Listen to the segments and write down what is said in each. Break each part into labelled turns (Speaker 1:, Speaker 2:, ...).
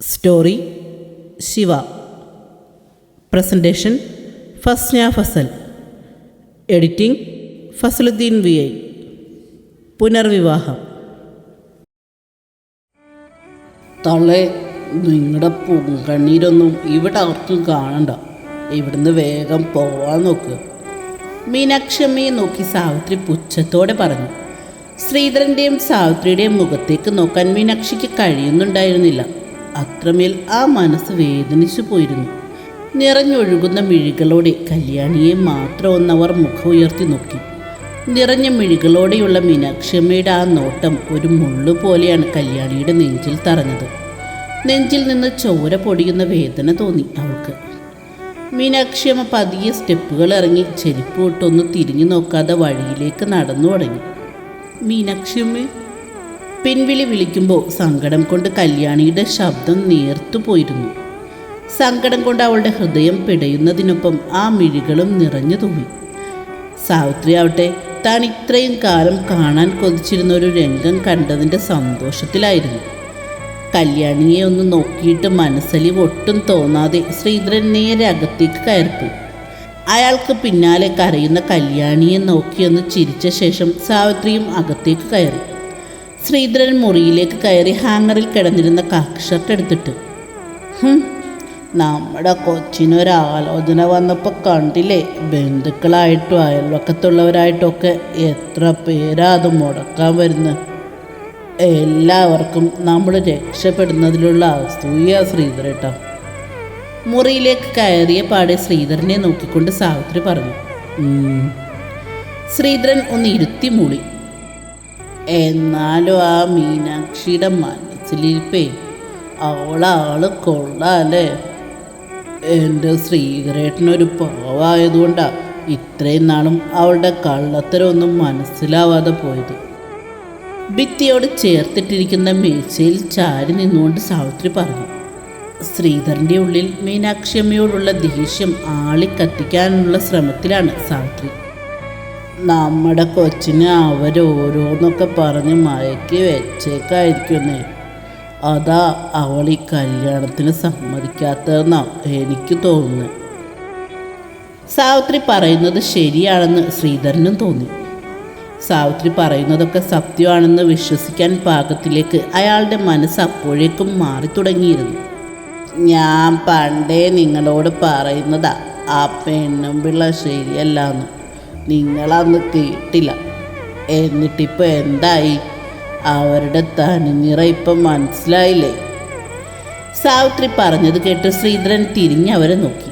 Speaker 1: Story Shiva presentation Fasna Fazal editing Fazaluddin V I പുനർവിവാഹം
Speaker 2: തള്ളെ നിങ്ങളുടെ പൂങ്കണ്ണീരൊന്നും ഇവിടെ ആർക്കും കാണണ്ട. ഇവിടുന്ന് വേഗം പോവാൻ നോക്ക്.
Speaker 1: മീനാക്ഷമ്മയെ നോക്കി സാവിത്രി പുച്ഛത്തോടെ പറഞ്ഞു. ശ്രീധരന്റെയും സാവിത്രിയുടെയും മുഖത്തേക്ക് നോക്കാൻ മീനാക്ഷിക്ക് കഴിയുന്നുണ്ടായിരുന്നില്ല. അത്രമേൽ ആ മനസ്സ് വേദനിച്ചു പോയിരുന്നു. നിറഞ്ഞൊഴുകുന്ന മിഴികളോടെ കല്യാണിയെ മാത്രം ഒന്നവർ മുഖം ഉയർത്തി നോക്കി. നിറഞ്ഞ മിഴികളോടെയുള്ള മീനാക്ഷിയമ്മയുടെ ആ നോട്ടം ഒരു മുള്ളു പോലെയാണ് കല്യാണിയുടെ നെഞ്ചിൽ തറഞ്ഞത്. നെഞ്ചിൽ നിന്ന് ചോര പൊടിയുന്ന വേദന തോന്നി അവൾക്ക്. മീനാക്ഷിയമ്മ പതിയെ സ്റ്റെപ്പുകൾ ഇറങ്ങി ചെരുപ്പ് തിരിഞ്ഞു നോക്കാതെ വഴിയിലേക്ക് നടന്നു തുടങ്ങി. മീനാക്ഷിയമ്മ. പിൻവിളി വിളിക്കുമ്പോൾ സങ്കടം കൊണ്ട് കല്യാണിയുടെ ശബ്ദം നേർത്തു പോയിരുന്നു. സങ്കടം കൊണ്ട് അവളുടെ ഹൃദയം പിടയുന്നതിനൊപ്പം ആ മിഴികളും നിറഞ്ഞു തൂങ്ങി. സാവിത്രി ആവട്ടെ താൻ ഇത്രയും കാലം കാണാൻ കൊതിച്ചിരുന്ന ഒരു രംഗം കണ്ടതിന്റെ സന്തോഷത്തിലായിരുന്നു. കല്യാണിയെ ഒന്ന് നോക്കിയിട്ട് മനസ്സലിവ് ഒട്ടും തോന്നാതെ ശ്രീധരൻ നേരെ അകത്തേക്ക് കയറിപ്പോയി. അയാൾക്ക് പിന്നാലെ കരയുന്ന കല്യാണിയെ നോക്കിയൊന്ന് ചിരിച്ച ശേഷം സാവിത്രിയും അകത്തേക്ക് കയറി. ശ്രീധരൻ മുറിയിലേക്ക് കയറി ഹാങ്ങറിൽ കിടന്നിരുന്ന കാക്ക് ഷർട്ട് എടുത്തിട്ട് "ഹും, നമ്മുടെ കൊച്ചിനൊരാലോചന വന്നപ്പോൾ കണ്ടില്ലേ ബന്ധുക്കളായിട്ടും അയൽവക്കത്തുള്ളവരായിട്ടൊക്കെ എത്ര പേരാ അത് മുടക്കാൻ വരുന്നത് എല്ലാവർക്കും നമ്മൾ രക്ഷപ്പെടുന്നതിലുള്ള അസൂയ ശ്രീധരേട്ട. മുറിയിലേക്ക് കയറിയ പാടെ ശ്രീധരനെ നോക്കിക്കൊണ്ട് സാവിത്രി പറഞ്ഞു. ശ്രീധരൻ ഒന്ന് ഇരുത്തി മൂളി എന്നാലും ആ മീനാക്ഷിയുടെ മനസ്സിലിരിപ്പേ അവളാൾ കൊള്ളാല്ലേ എന്റെ ശ്രീധരേട്ടനൊരു പാവായതുകൊണ്ടാ ഇത്രയും നാളും അവളുടെ കള്ളത്തരമൊന്നും മനസ്സിലാവാതെ പോയത് ഭിത്തിയോട് ചേർത്തിട്ടിരിക്കുന്ന മേശയിൽ ചാരി നിന്നുകൊണ്ട് സാവിത്രി പറഞ്ഞു ശ്രീധരന്റെ ഉള്ളിൽ മീനാക്ഷിയമ്മയോടുള്ള ദേഷ്യം ആളിക്കത്തിക്കാനുള്ള ശ്രമത്തിലാണ് സാവിത്രി. നമ്മുടെ കൊച്ചിനെ അവരോരോന്നൊക്കെ പറഞ്ഞ് മയക്കി വെച്ചേക്കായിരിക്കുന്നേ. അതാ അവൾ ഈ കല്യാണത്തിന് സമ്മതിക്കാത്തതെന്നാ എനിക്ക് തോന്നുന്നു. സാവിത്രി പറയുന്നത് ശരിയാണെന്ന് ശ്രീധരനും തോന്നി. സാവിത്രി പറയുന്നതൊക്കെ സത്യമാണെന്ന് വിശ്വസിക്കാൻ പാകത്തിലേക്ക് അയാളുടെ മനസ്സ് അപ്പോഴേക്കും മാറി തുടങ്ങിയിരുന്നു ഞാൻ പണ്ടേ നിങ്ങളോട് പറയുന്നതാ ആ പെണ്ണും പിള്ള ശരിയല്ലാന്ന്. നിങ്ങളന്ന് കേട്ടില്ല. എന്നിട്ടിപ്പോൾ എന്തായി? അവരുടെ തനിനിറ ഇപ്പം മനസ്സിലായില്ലേ? സാവിത്രി പറഞ്ഞത് കേട്ട് ശ്രീധരൻ തിരിഞ്ഞ് അവരെ നോക്കി.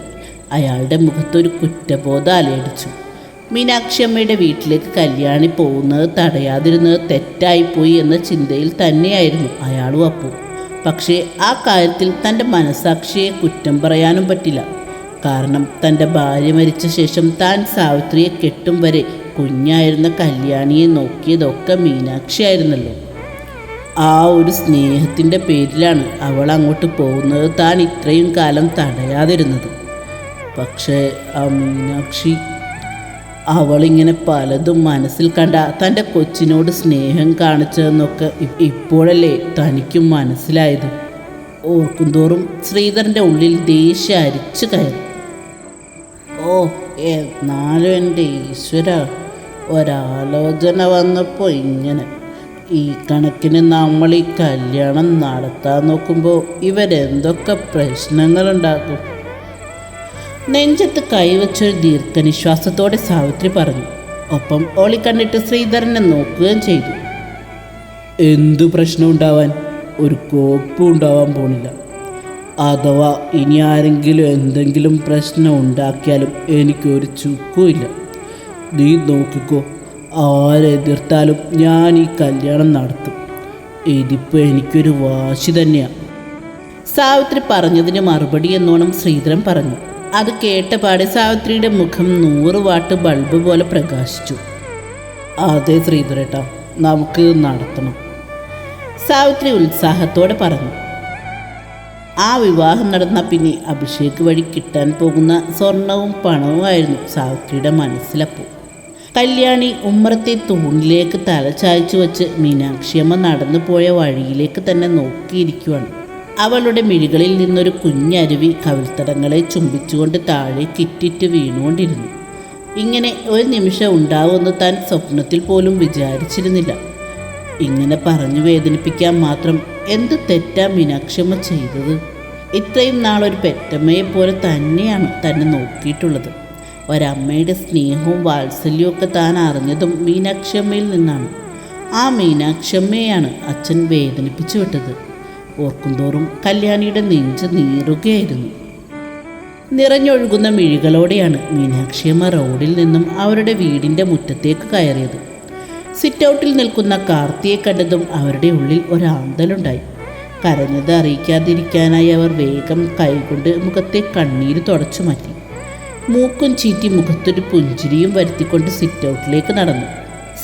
Speaker 1: അയാളുടെ മുഖത്തൊരു കുറ്റബോധം അലയടിച്ചു മീനാക്ഷിയമ്മയുടെ വീട്ടിലേക്ക് കല്യാണി പോകുന്നത് തടയാതിരുന്നത് തെറ്റായിപ്പോയി എന്ന ചിന്തയിൽ തന്നെയായിരുന്നു അയാളും അപ്പോൾ പക്ഷേ ആ കാര്യത്തിൽ തന്റെ മനസാക്ഷിയെ കുറ്റം പറയാനും പറ്റില്ല. കാരണം തന്റെ ഭാര്യ മരിച്ച ശേഷം താൻ സാവിത്രിയെ കെട്ടും വരെ കുഞ്ഞായിരുന്ന കല്യാണിയെ നോക്കിയതൊക്കെ മീനാക്ഷിയായിരുന്നല്ലോ. ആ ഒരു സ്നേഹത്തിന്റെ പേരിലാണ് അവൾ അങ്ങോട്ട് പോകുന്നത് താൻ ഇത്രയും കാലം തടയാതിരുന്നത്. പക്ഷേ ആ മീനാക്ഷി അവളിങ്ങനെ പലതും മനസ്സിൽ കണ്ട തന്റെ കൊച്ചിനോട് സ്നേഹം കാണിച്ചതെന്നൊക്കെ ഇപ്പോഴല്ലേ തനിക്കും മനസ്സിലായത്. ഓർക്കുന്തോറും ശ്രീധരന്റെ ഉള്ളിൽ ദേഷ്യം അരിച്ചു കയറി. ഓ എന്നാലും എന്റെ ഈശ്വര ഒരാലോചന വന്നപ്പോൾ ഇങ്ങനെ. ഈ കണക്കിന് നമ്മൾ ഈ കല്യാണം നടത്താൻ നോക്കുമ്പോൾ ഇവരെന്തൊക്കെ പ്രശ്നങ്ങളുണ്ടാക്കും? നെഞ്ചത്ത് കൈവച്ചൊരു ദീർഘനിശ്വാസത്തോടെ സാവിത്രി പറഞ്ഞു. ഒപ്പം ഓളി കണ്ടിട്ട് ശ്രീധരനെ നോക്കുകയും ചെയ്തു. എന്തു പ്രശ്നം ഉണ്ടാവാൻ? ഒരു കോപ്പും ഉണ്ടാവാൻ പോണില്ല. അഥവാ ഇനി ആരെങ്കിലും എന്തെങ്കിലും പ്രശ്നം ഉണ്ടാക്കിയാലും എനിക്കൊരു ചുക്കുമില്ല നീ നോക്കിക്കോ ആരെതിർത്താലും ഞാൻ ഈ കല്യാണം നടത്തും. ഇതിപ്പോൾ എനിക്കൊരു വാശി തന്നെയാണ് സാവിത്രി പറഞ്ഞതിന് മറുപടി എന്നോണം ശ്രീധരൻ പറഞ്ഞു. അത് കേട്ടപാടെ സാവിത്രിയുടെ മുഖം നൂറ് വാട്ട് ബൾബ് പോലെ പ്രകാശിച്ചു. അതെ ശ്രീധരേട്ട നമുക്ക് നടത്തണം. സാവിത്രി ഉത്സാഹത്തോടെ പറഞ്ഞു. ആ വിവാഹം നടന്ന പിന്നെ അഭിഷേക് വഴി കിട്ടാൻ പോകുന്ന സ്വർണവും പണവുമായിരുന്നു സാവിത്രിയുടെ മനസ്സിലപ്പോൾ കല്യാണി ഉമ്മറത്തെ തൂണിലേക്ക് തല ചായച്ചു വച്ച് മീനാക്ഷിയമ്മ നടന്നു പോയ വഴിയിലേക്ക് തന്നെ നോക്കിയിരിക്കുവാണ്. അവളുടെ മിഴികളിൽ നിന്നൊരു കുഞ്ഞരുവി കവിൾത്തടങ്ങളെ ചുംബിച്ചുകൊണ്ട് താഴെ കിറ്റിറ്റ് വീണുകൊണ്ടിരുന്നു. ഇങ്ങനെ ഒരു നിമിഷം ഉണ്ടാവുമെന്ന് താൻ സ്വപ്നത്തിൽ പോലും വിചാരിച്ചിരുന്നില്ല. ഇങ്ങനെ പറഞ്ഞു വേദനിപ്പിക്കാൻ മാത്രം എന്ത് തെറ്റാ മീനാക്ഷമ്മ ചെയ്തത്? ഇത്രയും നാളൊരു പെറ്റമ്മയെ പോലെ തന്നെയാണ് തന്നെ നോക്കിയിട്ടുള്ളത്. ഒരമ്മയുടെ സ്നേഹവും വാത്സല്യവും ഒക്കെ താൻ അറിഞ്ഞതും മീനാക്ഷമ്മയിൽ നിന്നാണ്. ആ മീനാക്ഷമ്മയാണ് അച്ഛൻ വേദനിപ്പിച്ചു വിട്ടത്. ഓർക്കുന്തോറും കല്യാണിയുടെ നെഞ്ച് നീറുകയായിരുന്നു. നിറഞ്ഞൊഴുകുന്ന മിഴികളോടെയാണ് മീനാക്ഷിയമ്മ റോഡിൽ നിന്നും അവരുടെ വീടിന്റെ മുറ്റത്തേക്ക് കയറിയത്. സിറ്റൗട്ടിൽ നിൽക്കുന്ന കാർത്തിയെ കണ്ടതും അവരുടെ ഉള്ളിൽ ഒരാന്തലുണ്ടായി. കരഞ്ഞത് അറിയിക്കാതിരിക്കാനായി അവർ വേഗം കൈകൊണ്ട് മുഖത്തെ കണ്ണീര് തുടച്ചു മാറ്റി. മൂക്കും ചീറ്റി മുഖത്തൊരു പുഞ്ചിരിയും വരുത്തിക്കൊണ്ട് സിറ്റൗട്ടിലേക്ക് നടന്നു.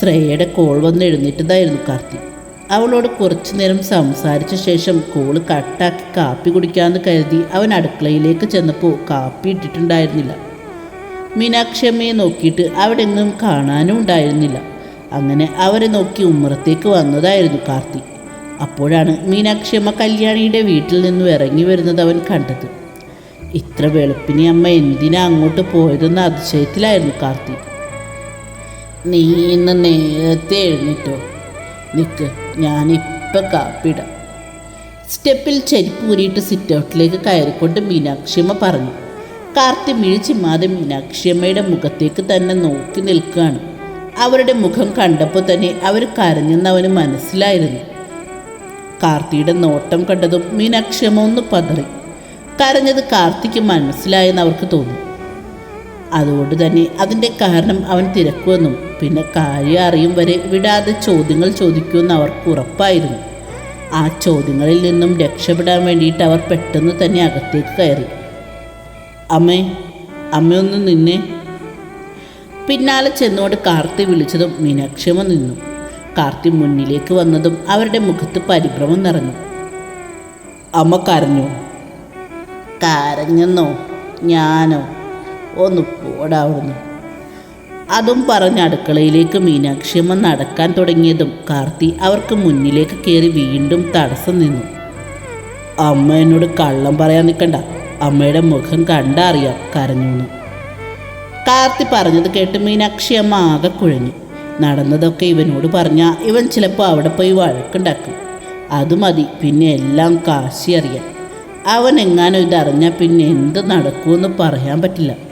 Speaker 1: ശ്രേയയുടെ കോൾ വന്ന് എഴുന്നേറ്റതായിരുന്നു കാർത്തി. അവളോട് കുറച്ചു നേരം സംസാരിച്ച ശേഷം കോൾ കട്ടാക്കി കാപ്പി കുടിക്കാമെന്ന് കരുതി അവൻ അടുക്കളയിലേക്ക് ചെന്നപ്പോൾ കാപ്പി ഇട്ടിട്ടുണ്ടായിരുന്നില്ല. മീനാക്ഷമ്മയെ നോക്കിയിട്ട് അവിടെ എങ്ങും കാണാനും ഉണ്ടായിരുന്നില്ല. അങ്ങനെ അവരെ നോക്കി ഉമ്മറത്തേക്ക് വന്നതായിരുന്നു കാർത്തി. അപ്പോഴാണ് മീനാക്ഷിയമ്മ കല്യാണിയുടെ വീട്ടിൽ നിന്നും ഇറങ്ങി വരുന്നത് അവൻ കണ്ടത്. ഇത്ര വെളുപ്പിനെ അമ്മ എന്തിനാ അങ്ങോട്ട് പോയതെന്ന അതിശയത്തിലായിരുന്നു കാർത്തി. നീ ഇന്ന് നേരത്തെ എഴുന്നേറ്റോ? നിൽക്ക് ഞാനിപ്പം കാപ്പിടാം. സ്റ്റെപ്പിൽ ചെരുപ്പ് ഊരിയിട്ട് സിറ്റൗട്ടിലേക്ക് കയറിക്കൊണ്ട് മീനാക്ഷിയമ്മ പറഞ്ഞു കാർത്തി മിഴിച്ചിമാതെ മീനാക്ഷിയമ്മയുടെ മുഖത്തേക്ക് തന്നെ നോക്കി നിൽക്കുകയാണ്. അവരുടെ മുഖം കണ്ടപ്പോൾ തന്നെ അവർ കരഞ്ഞെന്ന് അവന് മനസ്സിലായിരുന്നു. കാർത്തിയുടെ നോട്ടം കണ്ടതും മീനാക്ഷിയമ്മ ഒന്ന് പതറി. കരഞ്ഞത് കാർത്തിക്ക് മനസ്സിലായെന്ന് അവർക്ക് തോന്നി. അതുകൊണ്ട് തന്നെ അതിന്റെ കാരണം അവൻ തിരക്കുമെന്നും പിന്നെ കാര്യം അറിയും വരെ വിടാതെ ചോദ്യങ്ങൾ ചോദിക്കുമെന്ന് അവർക്ക് ഉറപ്പായിരുന്നു. ആ ചോദ്യങ്ങളിൽ നിന്നും രക്ഷപ്പെടാൻ വേണ്ടിയിട്ട് അവർ പെട്ടെന്ന് തന്നെ അകത്തേക്ക് കയറി. അമ്മേ അമ്മയൊന്ന് നിന്നെ. പിന്നാലെ ചെന്നുകൊണ്ട് കാർത്തി വിളിച്ചതും മീനാക്ഷമ നിന്നു. കാർത്തി മുന്നിലേക്ക് വന്നതും അവരുടെ മുഖത്ത് പരിഭ്രമം നിറഞ്ഞു. അമ്മ കരഞ്ഞു? കരഞ്ഞെന്നോ? ഞാനോ? ഒന്ന് പോടാവുന്നു. അതും പറഞ്ഞ് അടുക്കളയിലേക്ക് മീനാക്ഷിയമ്മ നടക്കാൻ തുടങ്ങിയതും കാർത്തി അവർക്ക് മുന്നിലേക്ക് കയറി വീണ്ടും തടസ്സം നിന്നു. അമ്മ എന്നോട് കള്ളം പറയാൻ നിൽക്കണ്ട. അമ്മയുടെ മുഖം കണ്ടറിയാം കരഞ്ഞു കാർത്തി പറഞ്ഞത് കേട്ട് മീനാക്ഷി അമ്മ ആകെ കുഴഞ്ഞു. നടന്നതൊക്കെ ഇവനോട് പറഞ്ഞാൽ ഇവൻ ചിലപ്പോൾ അവിടെ പോയി വഴക്കുണ്ടാക്കും. അത് മതി പിന്നെ എല്ലാം കാശി അറിയാം. അവൻ എങ്ങാനും ഇതറിഞ്ഞാൽ പിന്നെ എന്ത് നടക്കുമെന്ന് പറയാൻ പറ്റില്ല.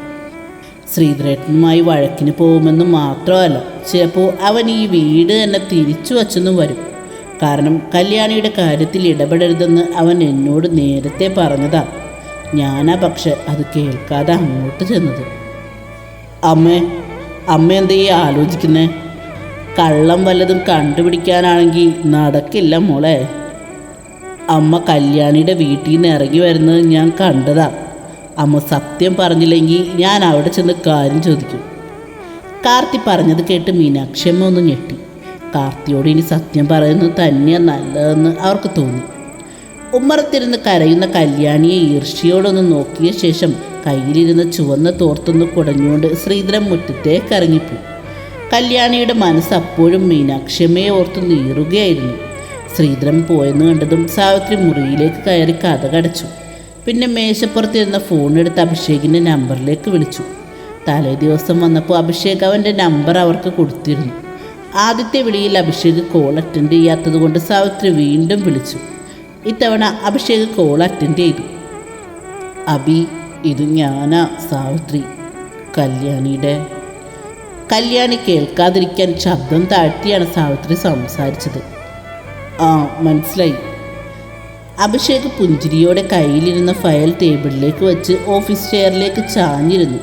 Speaker 1: ശ്രീധരേട്ടനുമായി വഴക്കിന് പോകുമെന്ന് മാത്രമല്ല. ചിലപ്പോൾ അവൻ ഈ വീട് തന്നെ തിരിച്ചു വച്ചെന്നും വരും. കാരണം കല്യാണിയുടെ കാര്യത്തിൽ ഇടപെടരുതെന്ന് അവൻ എന്നോട് നേരത്തെ പറഞ്ഞതാ. ഞാനാ പക്ഷെ അത് കേൾക്കാതെ അങ്ങോട്ട് ചെന്നത്. അമ്മേ അമ്മ എന്താ ഈ ആലോചിക്കുന്നേ? കള്ളം വല്ലതും കണ്ടുപിടിക്കാനാണെങ്കിൽ നടക്കില്ല മോളെ. അമ്മ കല്യാണിയുടെ വീട്ടിൽ നിന്ന് ഇറങ്ങി വരുന്നത് ഞാൻ കണ്ടതാ. അമ്മ സത്യം പറഞ്ഞില്ലെങ്കിൽ ഞാൻ അവിടെ ചെന്ന് കാര്യം ചോദിക്കും. കാർത്തി പറഞ്ഞത് കേട്ട് മീനാക്ഷമ്മ ഒന്ന് ഞെട്ടി. കാർത്തിയോട് ഇനി സത്യം പറയുന്നത് തന്നെയാണ് നല്ലതെന്ന് അവർക്ക് തോന്നി. ഉമ്മറത്തിരുന്ന് കരയുന്ന കല്യാണിയെ ഈർഷ്യയോടൊന്ന് നോക്കിയ ശേഷം കയ്യിലിരുന്ന് ചുവന്ന തോർത്തൊന്ന് കുടഞ്ഞുകൊണ്ട് ശ്രീധരൻ മുറ്റത്തേക്ക് ഇറങ്ങിപ്പോയി. കല്യാണിയുടെ മനസ്സ് അപ്പോഴും മീനാക്ഷമ്മയെ ഓർത്ത് നീറുകയായിരുന്നു. ശ്രീധരൻ പോയെന്ന് കണ്ടതും സാവിത്രി മുറിയിലേക്ക് കയറി കഥ കടച്ചു. പിന്നെ മേശപ്പുറത്തിരുന്ന ഫോണെടുത്ത് അഭിഷേകിന്റെ നമ്പറിലേക്ക് വിളിച്ചു. തലേ ദിവസം വന്നപ്പോൾ അഭിഷേക് അവന്റെ നമ്പർ അവർക്ക് കൊടുത്തിരുന്നു. ആദ്യത്തെ വിളിയിൽ അഭിഷേക് കോൾ അറ്റൻഡ് ചെയ്യാത്തത് കൊണ്ട് സാവിത്രി വീണ്ടും വിളിച്ചു. ഇത്തവണ അഭിഷേക് കോൾ അറ്റൻഡ് ചെയ്തു. അബി ഇത് ഞാനാ സാവിത്രി. കല്യാണിയുടെ. കല്യാണി കേൾക്കാതിരിക്കാൻ ശബ്ദം താഴ്ത്തിയാണ് സാവിത്രി സംസാരിച്ചത്. ആ മനസ്സിലായി. അഭിഷേക് പുഞ്ചിരിയോടെ കയ്യിലിരുന്ന ഫയൽ ടേബിളിലേക്ക് വെച്ച് ഓഫീസ് ചെയറിലേക്ക് ചാഞ്ഞിരുന്നു.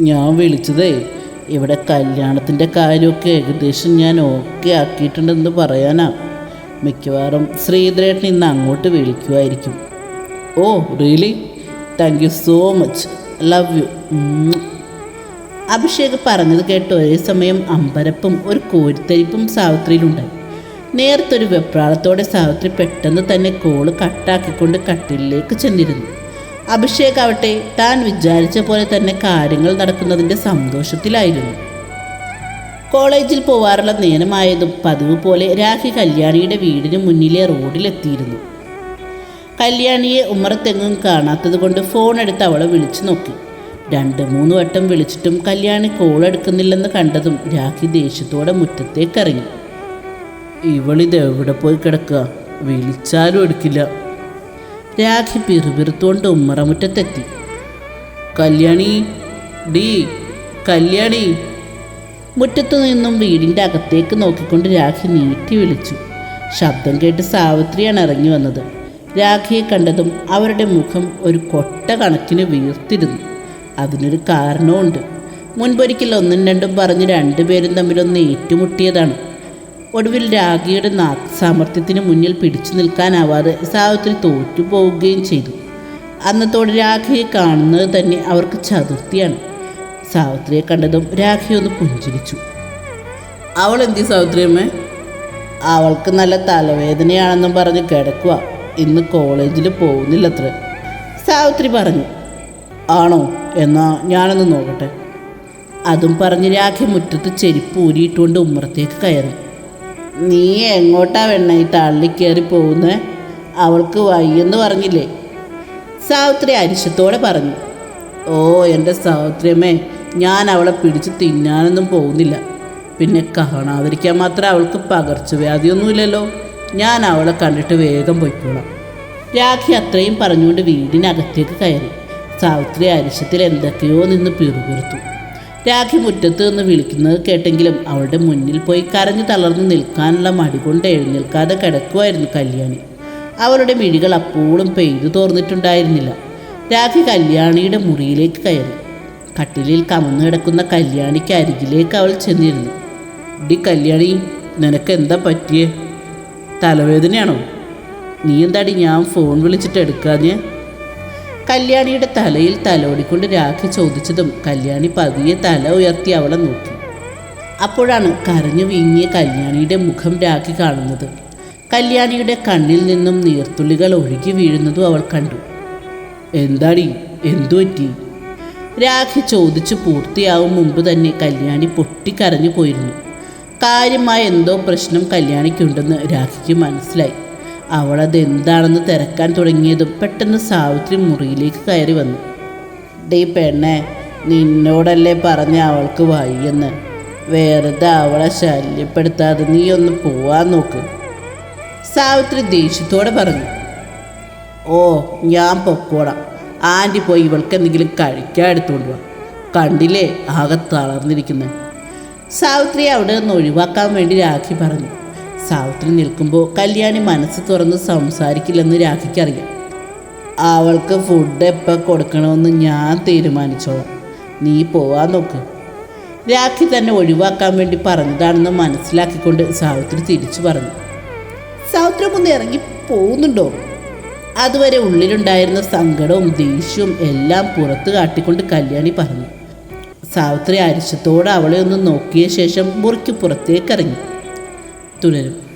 Speaker 1: ഞാൻ വിളിച്ചതേ ഇവിടെ കല്യാണത്തിന്റെ കാര്യമൊക്കെ ഏകദേശം ഞാൻ ഓക്കെ ആക്കിയിട്ടുണ്ടെന്ന് പറയാനാ. മിക്കവാറും ശ്രീധരേട്ടൻ ഇന്ന് അങ്ങോട്ട് വിളിക്കുമായിരിക്കും ഓ really? Thank you so much. Love you. Abhishek പറഞ്ഞത് കേട്ട് ഒരേ സമയം അമ്പരപ്പും ഒരു കോരിത്തരിപ്പും സാവിത്രിയിലുണ്ടായി. നേരത്തൊരു വെപ്രാളത്തോടെ സാവിത്രി പെട്ടെന്ന് തന്നെ കോൾ കട്ടാക്കിക്കൊണ്ട് കട്ടിലേക്ക് ചെന്നിരുന്നു. അഭിഷേക് ആവട്ടെ താൻ വിചാരിച്ച പോലെ തന്നെ കാര്യങ്ങൾ നടക്കുന്നതിന്റെ സന്തോഷത്തിലായിരുന്നു. കോളേജിൽ പോവാറുള്ള നേരമായതും പതിവ് പോലെ രാഖി കല്യാണിയുടെ വീടിന് മുന്നിലെ റോഡിലെത്തിയിരുന്നു. കല്യാണിയെ ഉമ്മറത്തെങ്ങും കാണാത്തത് കൊണ്ട് ഫോൺ എടുത്ത് അവളെ വിളിച്ചു നോക്കി. രണ്ട് മൂന്ന് വട്ടം വിളിച്ചിട്ടും കല്യാണി കോൾ എടുക്കുന്നില്ലെന്ന് കണ്ടതും രാഖി ദേഷ്യത്തോടെ മുറ്റത്തേക്ക് ഇറങ്ങി.
Speaker 2: ഇവളിത് എവിടെ പോയി കിടക്കുക? വിളിച്ചാലും എടുക്കില്ല.
Speaker 1: രാഖി പിറുപിറുത്തുകൊണ്ട് ഉമ്മറമുറ്റത്തെത്തി.
Speaker 2: കല്യാണി ഡീ കല്യാണി.
Speaker 1: മുറ്റത്തു നിന്നും വീടിന്റെ അകത്തേക്ക് നോക്കിക്കൊണ്ട് രാഖി നീട്ടി വിളിച്ചു. ശബ്ദം കേട്ട് സാവിത്രിയാണ് ഇറങ്ങി വന്നത്. രാഖിയെ കണ്ടതും അവരുടെ മുഖം ഒരു കൊട്ട കണക്കിന് വീർത്തിരുന്നു. അതിനൊരു കാരണമുണ്ട് മുൻപൊരിക്കൽ ഒന്നും രണ്ടും പറഞ്ഞ് രണ്ടുപേരും തമ്മിലൊന്ന് ഏറ്റുമുട്ടിയതാണ്. ഒടുവിൽ രാഖിയുടെ നാ സാമർത്ഥ്യത്തിന് മുന്നിൽ പിടിച്ചു നിൽക്കാനാവാതെ സാവിത്രി തോറ്റു പോവുകയും ചെയ്തു. അന്നത്തോടെ രാഖിയെ കാണുന്നത് തന്നെ അവർക്ക് ചതുർത്ഥിയാണ്. സാവിത്രിയെ കണ്ടതും രാഖി ഒന്ന് പുഞ്ചിരിച്ചു.
Speaker 2: അവൾ എന്തി സാവിത്രിയമ്മേ
Speaker 1: അവൾക്ക് നല്ല തലവേദനയാണെന്നും പറഞ്ഞ് കിടക്കുക ഇന്ന് കോളേജിൽ പോകുന്നില്ലത്ര. സാവിത്രി പറഞ്ഞു
Speaker 2: ആണോ? എന്നാ ഞാനൊന്ന് നോക്കട്ടെ.
Speaker 1: അതും പറഞ്ഞ് രാഖി മുറ്റത്ത് ചെരുപ്പ് ഊരിയിട്ടുകൊണ്ട് ഉമ്മറത്തേക്ക് കയറി.
Speaker 2: നീ എങ്ങോട്ടാ വെണ്ണ ഈ തള്ളി കയറി പോകുന്നേ? അവൾക്ക് വയ്യെന്ന് പറഞ്ഞില്ലേ?
Speaker 1: സാവിത്രി അരിശത്തോടെ പറഞ്ഞു.
Speaker 2: ഓ എന്റെ സാവിത്രിയമ്മേ ഞാൻ അവളെ പിടിച്ച് തിന്നാനൊന്നും പോകുന്നില്ല. പിന്നെ കാണാതിരിക്കാൻ മാത്രം അവൾക്ക് പകർച്ചവ്യാധിയൊന്നുമില്ലല്ലോ. ഞാൻ അവളെ കണ്ടിട്ട് വേഗം പൊയ്ക്കോളാം.
Speaker 1: രാഖി അത്രയും പറഞ്ഞുകൊണ്ട് വീടിനകത്തേക്ക് കയറി. സാവിത്രി അരിശത്തിൽ എന്തൊക്കെയോ നിന്ന് പിറുപിറുത്തു. രാഖി മുറ്റത്ത് നിന്ന് വിളിക്കുന്നത് കേട്ടെങ്കിലും അവളുടെ മുന്നിൽ പോയി കരഞ്ഞു തളർന്നു നിൽക്കാനുള്ള മടി കൊണ്ട് എഴുന്നേൽക്കാതെ കിടക്കുമായിരുന്നു കല്യാണി. അവളുടെ മിഴികൾ അപ്പോഴും പെയ്തു തോർന്നിട്ടുണ്ടായിരുന്നില്ല. രാഖി കല്യാണിയുടെ മുറിയിലേക്ക് കയറി. കട്ടിലിൽ കമന്നു കിടക്കുന്ന കല്യാണിക്ക് അരികിലേക്ക് അവൾ ചെന്നിരുന്നു.
Speaker 2: ഡി കല്യാണി നിനക്ക് എന്താ പറ്റിയേ? തലവേദനയാണോ? നീ എന്താടി ഞാൻ ഫോൺ വിളിച്ചിട്ട് എടുക്കാഞ്ഞേ?
Speaker 1: കല്യാണിയുടെ തലയിൽ തലോടിക്കൊണ്ട് രാഖി ചോദിച്ചതും കല്യാണി പതിയെ തല ഉയർത്തി അവളെ നോക്കി. അപ്പോഴാണ് കരഞ്ഞു വീങ്ങിയ കല്യാണിയുടെ മുഖം രാഖി കാണുന്നത്. കല്യാണിയുടെ കണ്ണിൽ നിന്നും നീർത്തുള്ളികൾ ഒഴുകി വീഴുന്നതും അവൾ കണ്ടു.
Speaker 2: എന്താടി? എന്തു പറ്റി?
Speaker 1: രാഖി ചോദിച്ചു പൂർത്തിയാവും മുമ്പ് തന്നെ കല്യാണി പൊട്ടിക്കരഞ്ഞു പോയിരുന്നു. കാര്യമായ എന്തോ പ്രശ്നം കല്യാണിക്കുണ്ടെന്ന് രാഖിക്ക് മനസ്സിലായി. അവളത് എന്താണെന്ന് തിരക്കാൻ തുടങ്ങിയതും പെട്ടെന്ന് സാവിത്രി മുറിയിലേക്ക് കയറി വന്നു.
Speaker 2: ഡീ പെണ്ണെ നിന്നോടല്ലേ പറഞ്ഞ അവൾക്ക് വയ്യെന്ന്? വെറുതെ അവളെ ശല്യപ്പെടുത്താതെ നീ ഒന്ന് പോവാൻ നോക്ക്.
Speaker 1: സാവിത്രി ദേഷ്യത്തോടെ പറഞ്ഞു
Speaker 2: ഓ ഞാൻ പൊക്കോടാം ആന്റി പോയി ഇവൾക്ക് എന്തെങ്കിലും കഴിക്കാൻ എടുത്തുകൊണ്ട് പോവാം കണ്ടില്ലേ ആകെ തളർന്നിരിക്കുന്നത്
Speaker 1: സാവിത്രി അവിടെ നിന്ന് ഒഴിവാക്കാൻ വേണ്ടി രാഖി പറഞ്ഞു സാവിത്രി നിൽക്കുമ്പോൾ കല്യാണി മനസ്സ് തുറന്ന് സംസാരിക്കില്ലെന്ന് രാഖിക്കറിയാം.
Speaker 2: അവൾക്ക് ഫുഡ് എപ്പോൾ കൊടുക്കണമെന്ന് ഞാൻ തീരുമാനിച്ചോളാം. നീ പോവാൻ നോക്ക്.
Speaker 1: രാഖി തന്നെ ഒഴിവാക്കാൻ വേണ്ടി പറഞ്ഞതാണെന്ന് മനസ്സിലാക്കിക്കൊണ്ട് സാവിത്രി തിരിച്ചു പറഞ്ഞു. സാവിത്രി ഒന്ന് ഇറങ്ങി പോകുന്നുണ്ടോ? അതുവരെ ഉള്ളിലുണ്ടായിരുന്ന സങ്കടവും ദേഷ്യവും എല്ലാം പുറത്ത് കാട്ടിക്കൊണ്ട് കല്യാണി പറഞ്ഞു. സാവിത്രി അരിശത്തോടെ അവളെ ഒന്ന് നോക്കിയ ശേഷം മുറിക്ക് പുറത്തേക്ക് ഇറങ്ങി തുടരും